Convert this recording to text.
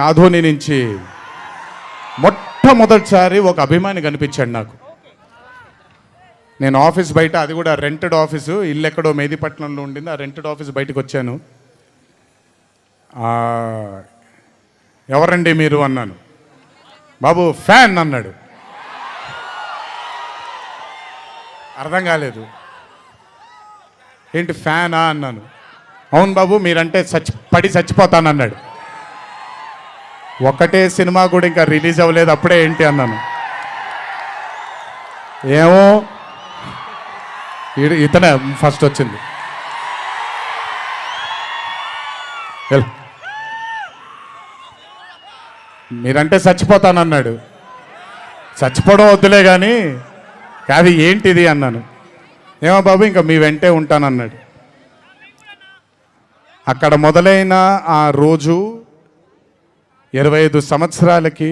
ఆధోని నుంచి మొట్టమొదటిసారి ఒక అభిమాని కనిపించాడు నాకు. నేను ఆఫీస్ బయట అది కూడా రెంటెడ్ ఆఫీసు ఇల్లు ఎక్కడో మేదిపట్నంలో ఉండింది ఆ రెంటెడ్ ఆఫీస్ బయటకు వచ్చాను. ఎవరండి మీరు అన్నాను. బాబు ఫ్యాన్ అన్నాడు. అర్థం కాలేదు. ఏంటి ఫ్యానా అన్నాను. అవును బాబు మీరంటే చచ్చి పడి చచ్చిపోతానన్నాడు. ఒకటే సినిమా కూడా ఇంకా రిలీజ్ అవ్వలేదు. అప్పుడే ఏంటి అన్నాను. ఏమో? ఈడు- ఇతనే ఫస్ట్ వచ్చింది. మీరంటే చచ్చిపోతానన్నాడు. చచ్చిపోవడం వద్దులే కానీ కాదు ఏంటిది అన్నాను. ఏమో బాబు ఇంకా మీ వెంటే ఉంటానన్నాడు. అక్కడ మొదలైన ఆ రోజు ఇరవై ఐదు సంవత్సరాలకి